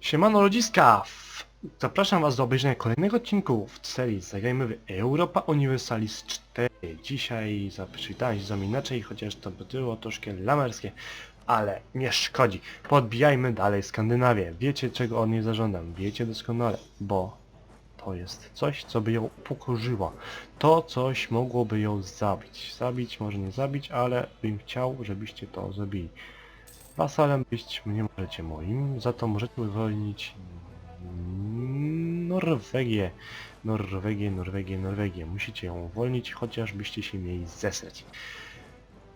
Siemano ludziska! Zapraszam was do obejrzenia kolejnego odcinku w serii Zagrajmy w Europa Universalis 4. Dzisiaj zaprzywitałem się inaczej, chociaż to było troszkę lamerskie, ale nie szkodzi. Podbijajmy dalej Skandynawię. Wiecie czego od niej zażądam, wiecie doskonale, bo to jest coś, co by ją upokorzyło. To coś mogłoby ją zabić. Zabić, może nie zabić, ale bym chciał, żebyście to zrobili. Wasalem być nie możecie moim, za to możecie uwolnić Norwegię. Norwegię, Norwegię, Norwegię. Musicie ją uwolnić, chociażbyście się mieli zesrać.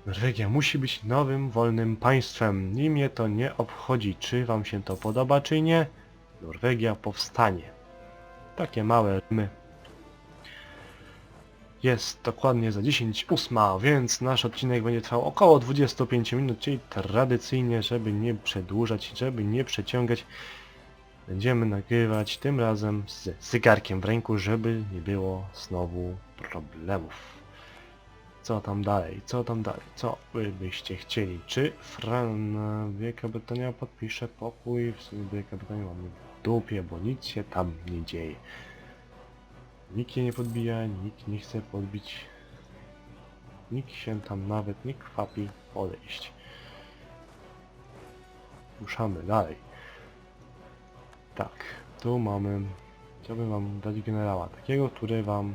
Norwegia musi być nowym, wolnym państwem. I mnie to nie obchodzi, czy wam się to podoba, czy nie. Norwegia powstanie. Takie małe rymy. Jest dokładnie za 10 ósma, więc nasz odcinek będzie trwał około 25 minut, czyli tradycyjnie, żeby nie przedłużać, żeby nie przeciągać, będziemy nagrywać tym razem z zegarkiem w ręku, żeby nie było znowu problemów. Co tam dalej? Co tam dalej? Co wy byście chcieli? Czy Fran Wielka Brytania podpisze pokój? W sumie Wielka Brytania mamy w dupie, bo nic się tam nie dzieje. Nikt je nie podbija, nikt nie chce podbić. Nikt się tam nawet nie kwapi podejść. Ruszamy dalej. Tak, tu mamy... Chciałbym wam dać generała. Takiego, który wam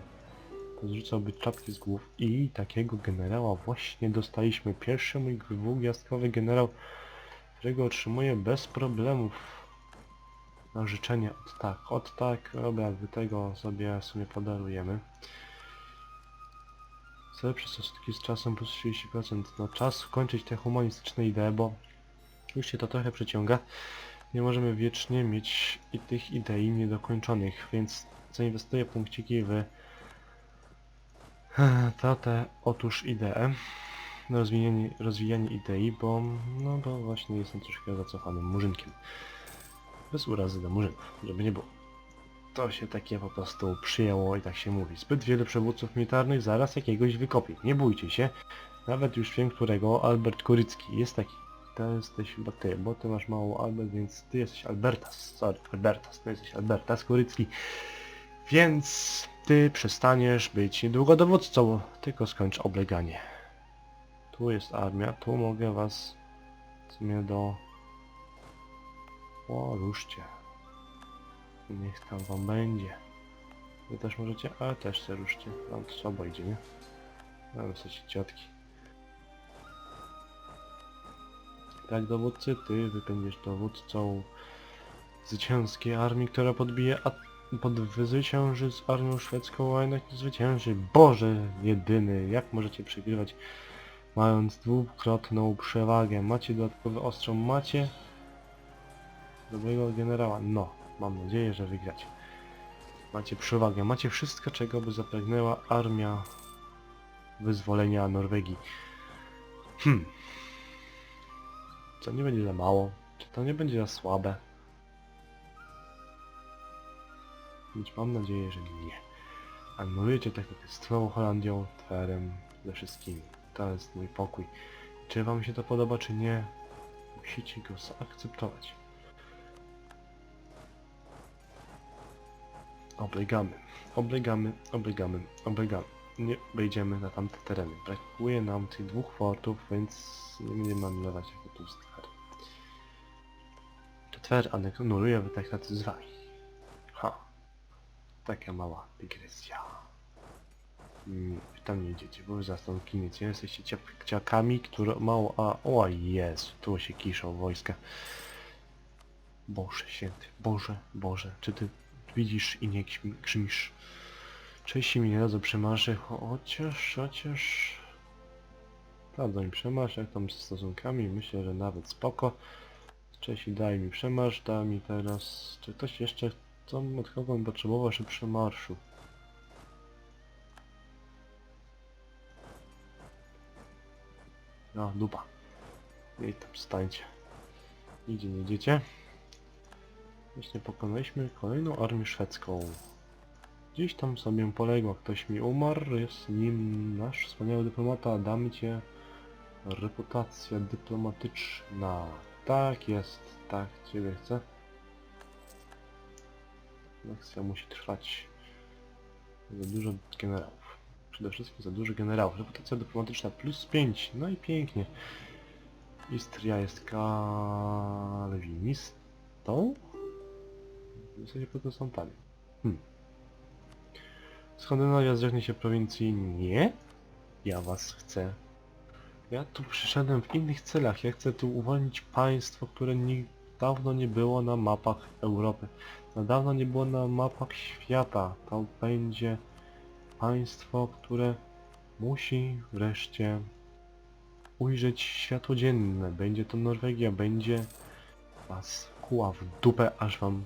zrzucałby czapki z głów. I takiego generała właśnie dostaliśmy. Pierwszy mój dwugwiazdkowy generał, którego otrzymuję bez problemów na życzenie od tak, od tak, dobra, wy tego sobie sumie podarujemy. Cel stosunki z czasem plus 30%. No czas kończyć te humanistyczne idee, bo już się to trochę przeciąga. Nie możemy wiecznie mieć i tych idei niedokończonych, więc zainwestuję punkciki w to te otóż idee. Rozwijanie, rozwijanie idei, bo no bo właśnie jestem troszkę zacofanym murzynkiem. Bez urazy do murzynów, żeby nie było. To się takie po prostu przyjęło i tak się mówi. Zbyt wielu przywódców militarnych zaraz jakiegoś wykopie. Nie bójcie się. Nawet już wiem którego, Albert Kurycki. Jest taki. To jesteś chyba ty, bo ty masz mało Albert, więc ty jesteś Albertas. Sorry, Albertas, ty jesteś Albertas Kurycki. Więc ty przestaniesz być niedługo dowódcą, tylko skończ obleganie. Tu jest armia, tu mogę was w sumie do o, ruszcie. Niech tam wam będzie. Wy też możecie, ale też se ruszcie. Wam to słabo idzie, nie? Mamy sobie ciotki. Tak, dowódcy, ty wypędziesz dowódcą zwycięskiej armii, która podbije, a podwyzwycięży z armią szwedzką, a jednak nie zwycięży. Boże, jedyny, jak możecie przegrywać, mając dwukrotną przewagę? Macie dodatkowy ostrzał, macie dobrego generała. No, mam nadzieję, że wygracie. Macie przewagę, macie wszystko, czego by zapragnęła armia wyzwolenia Norwegii. Hmm. Co nie będzie za mało? Czy to nie będzie za słabe? Więc mam nadzieję, że nie. Anulujecie tak jak z całą Holandią, Twerem, ze wszystkimi. To jest mój pokój. Czy wam się to podoba, czy nie? Musicie go zaakceptować. Oblegamy, oblegamy, oblegamy, oblegamy. Nie wejdziemy na tamte tereny. Brakuje nam tych dwóch fortów, więc nie będziemy anulować jako tu. Czy Twer anuluje traktację z wami? Ha. Taka mała dygresja. Mm, tam nie idziecie, bo wy zastąpiniecie. Jesteście ciapciakami, które mało... A, o Jezu, tu się kiszą wojska. Boże święty, Boże, Boże, czy ty widzisz i nie krzmi- grzmisz? Części mi nie dadzą przemarzy, chociaż, chociaż... Dadzą mi przemarsz, jak tam z stosunkami, myślę, że nawet spoko. Czesi daj mi przemarsz, da mi teraz... Czy ktoś jeszcze, co od kogo potrzebował się przemarszu? No, dupa. I tam stańcie. Idzie, nie idziecie? Właśnie pokonaliśmy kolejną armię szwedzką. Gdzieś tam sobie poległa, ktoś mi umarł, jest nim nasz wspaniały dyplomata, damy cię reputacja dyplomatyczna. Tak jest, tak, ciebie chcę. Akcja musi trwać. Za dużo generałów. Przede wszystkim za dużo generałów. Reputacja dyplomatyczna plus 5. No i pięknie. Istria jest kalwinistą? W zasadzie protestantami. Hmm. Skandynawia zrzeknie się prowincji? Nie. Ja was chcę. Ja tu przyszedłem w innych celach. Ja chcę tu uwolnić państwo, które ni dawno nie było na mapach Europy. Na dawno nie było na mapach świata. To będzie państwo, które musi wreszcie ujrzeć światło dzienne. Będzie to Norwegia, będzie was kuła w dupę, aż wam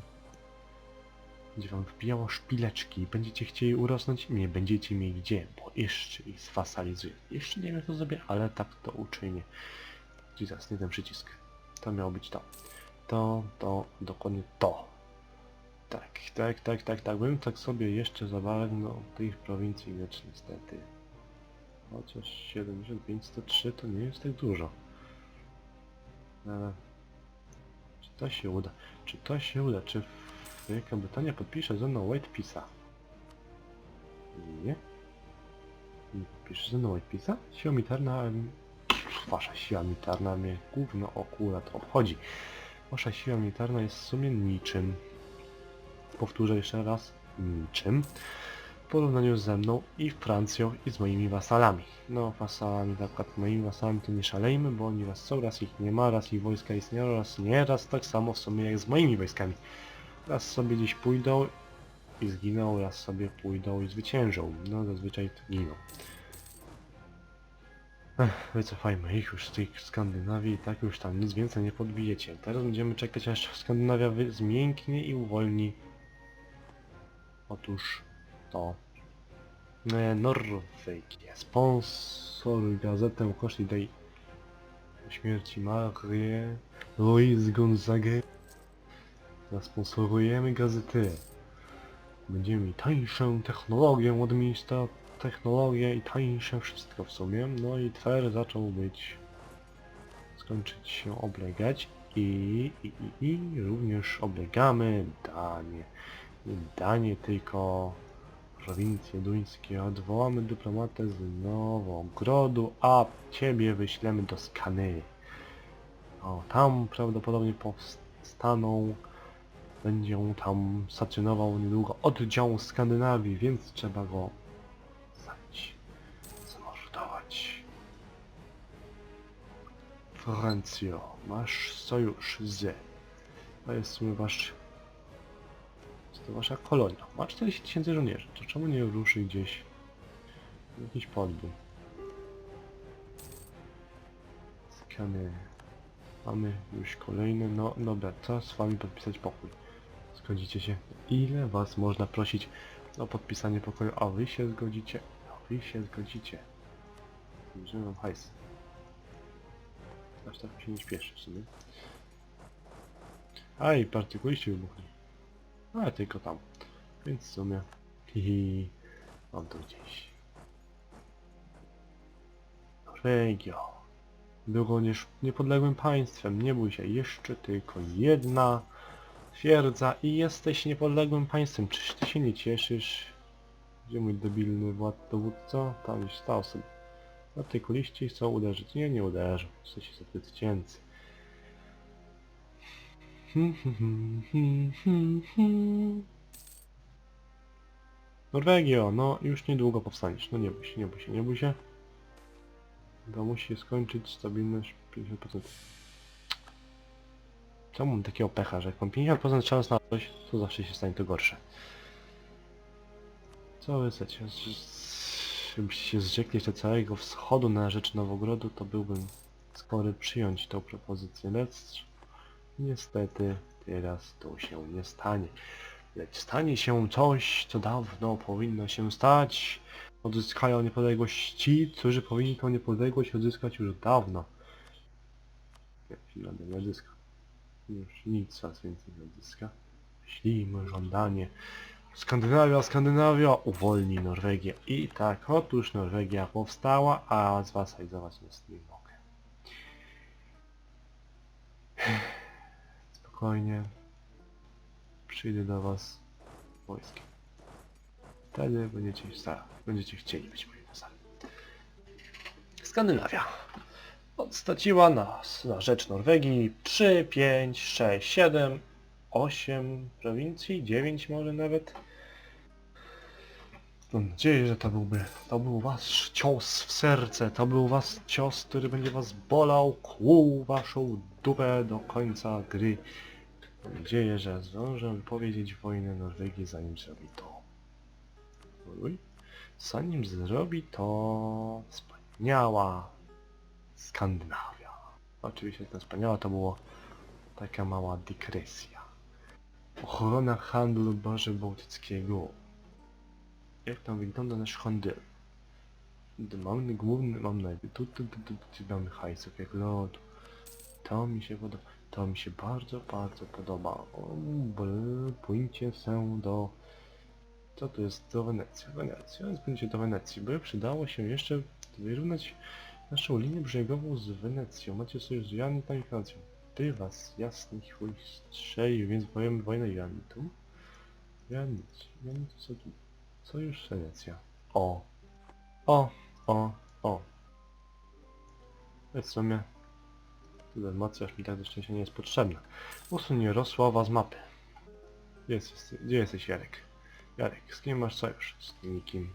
będzie wam wbijało szpileczki. Będziecie chcieli urosnąć? Nie będziecie mieli gdzie, bo jeszcze ich sfasalizuję. Jeszcze nie wiem jak to zrobię, ale tak to uczynię. Jesus, nie ten przycisk. To miało być to. To, to, dokładnie to. Tak, tak, tak, tak, tak. Bym tak sobie jeszcze zabagnął tych prowincji, lecz niestety. Chociaż 75, 103 to nie jest tak dużo. Ale... Czy to się uda? Czy to się uda? Czy Wielka Brytania podpisze ze mną White? Nie? Nie podpisze ze mną White? Siła militarna... Wasza siła militarna mnie gówno akurat obchodzi. Wasza siła militarna jest w sumie niczym. Powtórzę jeszcze raz. Niczym. W porównaniu ze mną i Francją i z moimi wasalami. No, wasalami, na przykład moimi wasalami to nie szalejmy, bo oni raz są, raz ich nie ma, raz ich wojska istnieją, raz nie, raz tak samo w sumie jak z moimi wojskami. Raz sobie gdzieś pójdą i zginą, raz sobie pójdą i zwyciężą. No, zazwyczaj giną. Ech, wycofajmy ich już z tej Skandynawii i tak już tam nic więcej nie podbijecie. Teraz będziemy czekać aż Skandynawia zmięknie i uwolni. Otóż to. E, Norwegia. Sponsoruj gazetę Koszli tej śmierci Marie Louise Gonzaga. Zasponsorujemy gazety. Będziemy mieli tańszą technologię od miejsca, technologię i tańsze wszystko w sumie. No i Twer zaczął być, skończyć się oblegać i, i, i, i również oblegamy Danię. Danię, tylko prowincje duńskie. Odwołamy dyplomatę z Nowogrodu, a ciebie wyślemy do Skany. O, tam prawdopodobnie powstaną będzie tam stacjonował niedługo oddział Skandynawii, więc trzeba go zabić, zamordować. Francjo, masz sojusz z... To jest w sumie wasz... to wasza kolonia. Ma 40 tysięcy żołnierzy, to czemu nie ruszy gdzieś jakiś podbój? Skany... Mamy już kolejne, no dobra, czas z wami podpisać pokój. Zgodzicie się? Ile was można prosić o podpisanie pokoju? A wy się zgodzicie? A wy się zgodzicie? Bierzemy wam hajs. Aż tak się nie śpieszy w sumie. A i partykuliści wybuchli. Ale tylko tam. Więc w sumie... Hihi... Mam to gdzieś. Regio. Było niż niepodległym państwem, nie bój się, jeszcze tylko jedna twierdza i jesteś niepodległym państwem. Czyż ty się nie cieszysz? Gdzie mój debilny władz dowódco? Tam już stał sobie. Artykuliści chcą uderzyć. Nie, nie uderzą. Jesteście zbyt cięcy. Norwegio, no już niedługo powstaniesz. No nie bój się, nie bój się, nie bój się. To musi skończyć stabilność 50%. Czemu mam takiego pecha, że jak mam 50% szans na coś, to zawsze się stanie to gorsze. Co wy chcecie? Żebyście się zrzekli jeszcze całego wschodu na rzecz Nowogrodu, to byłbym skory przyjąć tą propozycję, lecz niestety teraz to się nie stanie. Lecz stanie się coś, co dawno powinno się stać. Odzyskają niepodległość ci, którzy powinni tą niepodległość odzyskać już dawno. Finlandia nie odzyska. Już nic was więcej nie odzyska. Ślijmy żądanie. Skandynawia, Skandynawia, uwolnij Norwegię. I tak, otóż Norwegia powstała, a zwasalizować nic nie mogę. Spokojnie. Przyjdę do was wojskiem. Wtedy będziecie, będziecie chcieli być moimi wazalami. Skandynawia. Odstaciła nas na rzecz Norwegii 3, 5, 6, 7, 8 prowincji, 9 może nawet. Mam nadzieję, że to byłby, to był wasz cios w serce, to był wasz cios, który będzie was bolał, kłuł waszą dupę do końca gry. Mam nadzieję, że zdążę wypowiedzieć wojnę Norwegii zanim zrobi to. Uj. Zanim zrobi to wspaniała Skandynawia. Oczywiście ta wspaniała to było taka mała dykresja. Ochrona handlu Morza Bałtyckiego. Jak tam wygląda nasz handel? Mamy główny, mam na tu, tu, tu, tu, tu mamy hajsów jak lodu. To mi się podoba, to mi się bardzo, bardzo podoba. Pójdźcie się do... Co to jest? Do Wenecji. Wenecja, więc pójdźcie do Wenecji, by przydało się jeszcze wyrównać naszą linię brzegową z Wenecją. Macie sojusz z Janitą i Francją. Ty was jasnych chuj strzelił, więc powiem wojnę Janitu. Janic, Janic co tu? Sojusz Wenecja. O! O! O! O! W sumie Dalmacja aż mi tak do szczęścia nie jest potrzebna. Usuń Jarosława z mapy. Gdzie jesteś, gdzie jesteś Jarek? Jarek, z kim masz sojusz? Z nikim.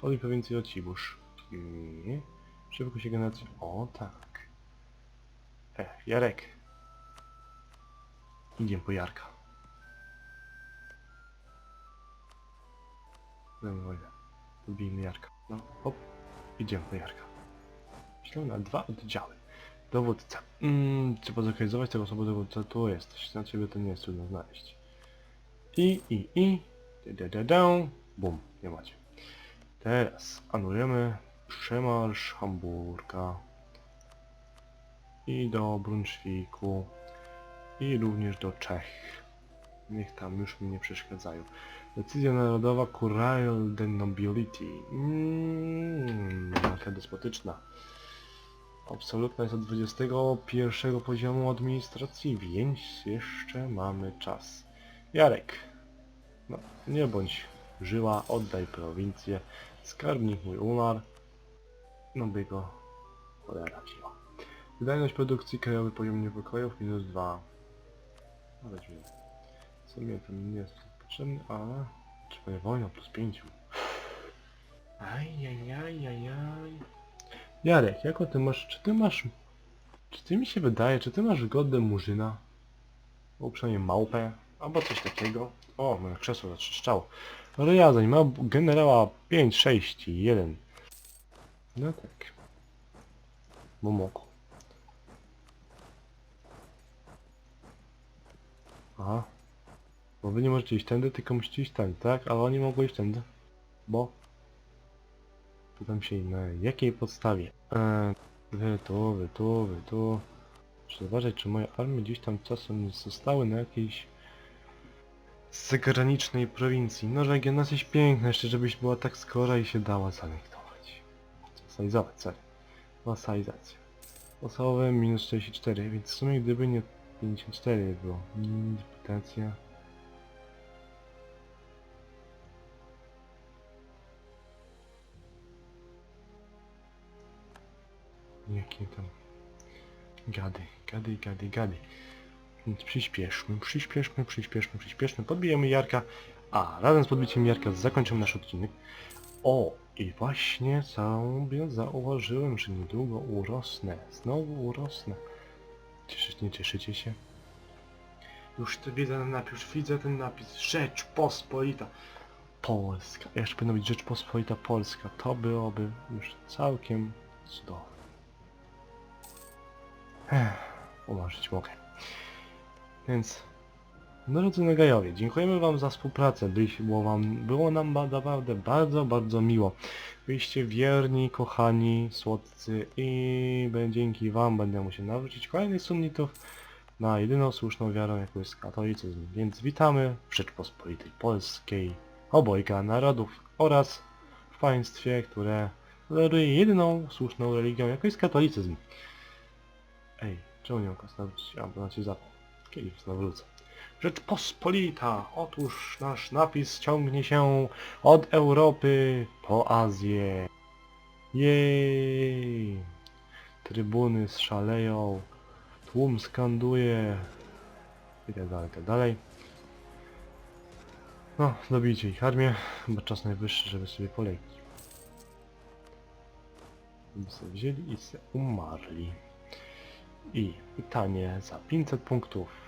Podaj prowincję Ocibusz. Nie. Szybko się generacja. O tak. E, Jarek. Idziemy po Jarka. Dajmy wojnę. Lubimy Jarka. No, hop. Idziemy po Jarka. Myślę na dwa oddziały. Dowódca. Mm, trzeba zlokalizować tego osoby dowódcę. Tu jesteś. Na ciebie to nie jest trudno znaleźć. I, i, i. Da, da, da, da. Bum. Nie macie. Teraz anulujemy przemarsz Hamburga i do Brunswiku i również do Czech. Niech tam już mi nie przeszkadzają. Decyzja narodowa Coral de Nobility. Mm, monarchia despotyczna. Absolutna jest od 21 poziomu administracji, więc jeszcze mamy czas. Jarek, no nie bądź żyła, oddaj prowincję. Skarbnik mój umarł. No by go cholera wzięła. Wydajność produkcji krajowy poziom niepokojów minus 2. No weźmy. Co mnie to nie jest potrzebny, ale... Trzeba wojna plus 5. Ajajajajaj. Jarek, jako ty masz... Czy ty masz... Czy ty mi się wydaje, czy ty masz godne murzyna? Albo przynajmniej małpę? Albo coś takiego? O, moje krzesło zatrzeszczało. Zanim ma generała 5, 6 i 1. No tak. Momoku. Aha. Bo wy nie możecie iść tędy, tylko musicie iść tędy, tak? Ale oni mogą iść tędy. Bo? Pytam się na jakiej podstawie? Eee, wy tu, wy tu, wy tu. Muszę zobaczyć, czy moje armie gdzieś tam czasem zostały na jakiejś zagranicznej prowincji. Norwegia nas jest piękna, jeszcze żebyś była tak skora i się dała zanektować. Wasalizować, sorry. Wasalizacja. Osobowe minus 44, więc w sumie gdyby nie 54 było. Deputacja. Jakie tam... Gady, gady, gady, gady. Więc przyspieszmy, przyspieszmy, przyspieszmy, przyspieszmy. Podbijemy Jarka. A, razem z podbiciem Jarka zakończymy nasz odcinek. O, i właśnie sobie zauważyłem, że niedługo urosnę. Znowu urosnę. Cieszycie, nie cieszycie się? Już to widzę ten napis, widzę ten napis. Rzeczpospolita Polska. Jeszcze powinno być Rzeczpospolita Polska. To byłoby już całkiem cudowne. Ech, umarzyć mogę. Więc, drodzy Negajowie, dziękujemy Wam za współpracę. Było, wam, było nam naprawdę bardzo, bardzo miło. Byliście wierni, kochani, słodcy i dzięki Wam będę musiał nawrócić kolejnych sunnitów na jedyną słuszną wiarę, jaką jest katolicyzm. Więc witamy w Rzeczpospolitej Polskiej, obojga narodów oraz w państwie, które toleruje jedyną słuszną religią, jaką jest katolicyzm. Ej, czemu nie mogę nawrócić? A, bo na cię zapał. Kiedyś nawrócę. Rzeczpospolita. Otóż nasz napis ciągnie się od Europy po Azję. Jej! Trybuny szaleją, tłum skanduje i tak dalej, i tak dalej. No, dobijcie ich armię, bo czas najwyższy, żeby sobie polegli. Żeby sobie wzięli i se umarli. I pytanie za 500 punktów.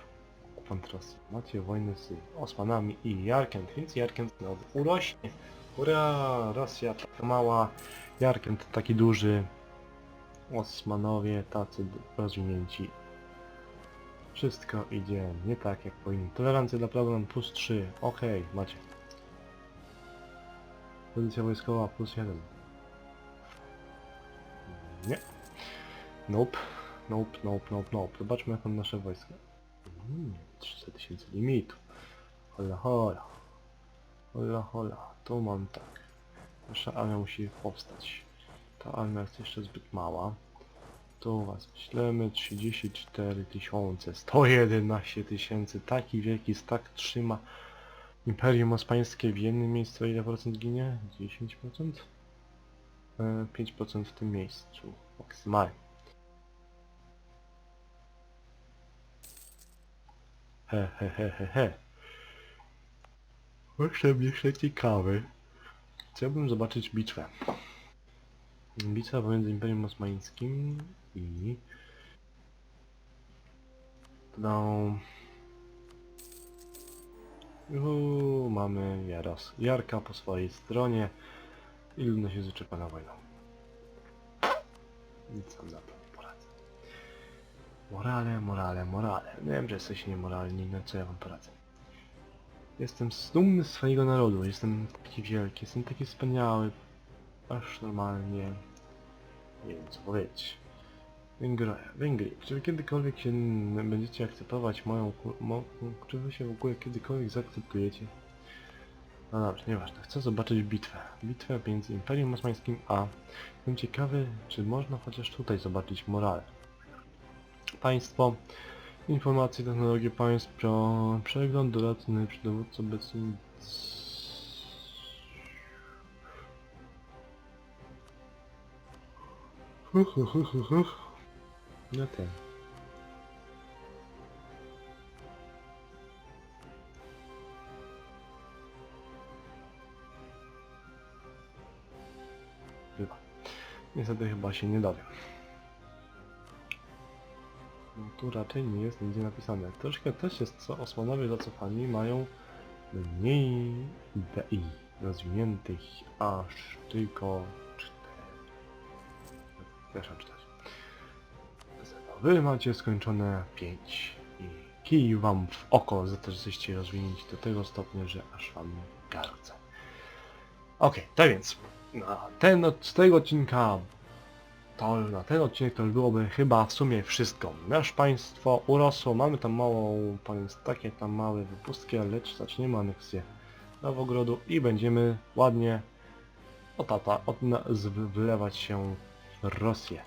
Okupant Rosji. Macie wojnę z Osmanami i Jarkent, więc Jarkent znowu urośnie. Hurra! Rosja taka mała, Jarkent taki duży. Osmanowie tacy rozwinięci. Wszystko idzie nie tak jak powinno. Tolerancja dla problem plus 3. Okej, macie. Pozycja wojskowa plus 1. Nie. Nope. Nope, nope, nope, nope. Zobaczmy jak mam nasze wojska. Mm, 300 tysięcy limitu. Hola, hola. Hola, hola. Tu mam tak. Nasza armia musi powstać. Ta armia jest jeszcze zbyt mała. Tu was wyślemy 34 tysiące, 111 tysięcy, taki wielki stak trzyma Imperium Osmańskie w jednym miejscu, ile procent ginie? 10%? E, 5% w tym miejscu, maksymalnie. He he he he he. Jeszcze ciekawy. Chciałbym zobaczyć bitwę. Bitwa pomiędzy Imperium Osmańskim i... No... Uuu, mamy Jaros. Jarka po swojej stronie i ludność jest wyczerpana wojną. Nic wam za to nie poradzę. Morale, morale, morale. Wiem, że jesteście niemoralni, no co ja wam poradzę. Jestem dumny z swojego narodu, jestem taki wielki, jestem taki wspaniały, aż normalnie nie wiem co powiedzieć. Węgry, Węgry, czy wy kiedykolwiek się będziecie akceptować moją, mo, czy wy się w ogóle kiedykolwiek zaakceptujecie? No dobrze, nieważne, chcę zobaczyć bitwę. Bitwę między Imperium Osmańskim a... Jestem ciekawy, czy można chociaż tutaj zobaczyć morale. Państwo, informacje, technologie państw, pro, przegląd doradny przy dowódcy obecnym... Huch, huch, huch, huch, huch. No. Niestety chyba się nie dowiem. Tu raczej nie jest nigdzie napisane. Troszkę też jest co Osmanowie zacofani mają mniej idei rozwiniętych aż tylko cztery. Proszę czytać. Wy macie skończone 5 i kij wam w oko za to, że jesteście rozwinięci do tego stopnia, że aż wam gardzę. Okej, tak więc na ten z tego odcinka to na ten odcinek to już byłoby chyba w sumie wszystko. Nasz państwo urosło, mamy tam małą, takie tam małe wypustki, lecz zaczniemy aneksję Nowogrodu i będziemy ładnie od, na, z, wlewać się w Rosję.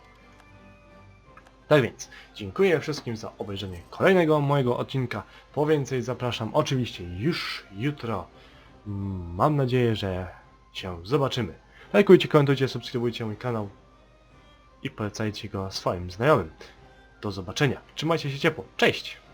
Tak więc, dziękuję wszystkim za obejrzenie kolejnego mojego odcinka. Po więcej zapraszam oczywiście już jutro. Mm, Mam nadzieję, że się zobaczymy. Lajkujcie, komentujcie, subskrybujcie mój kanał i polecajcie go swoim znajomym. Do zobaczenia. Trzymajcie się ciepło. Cześć!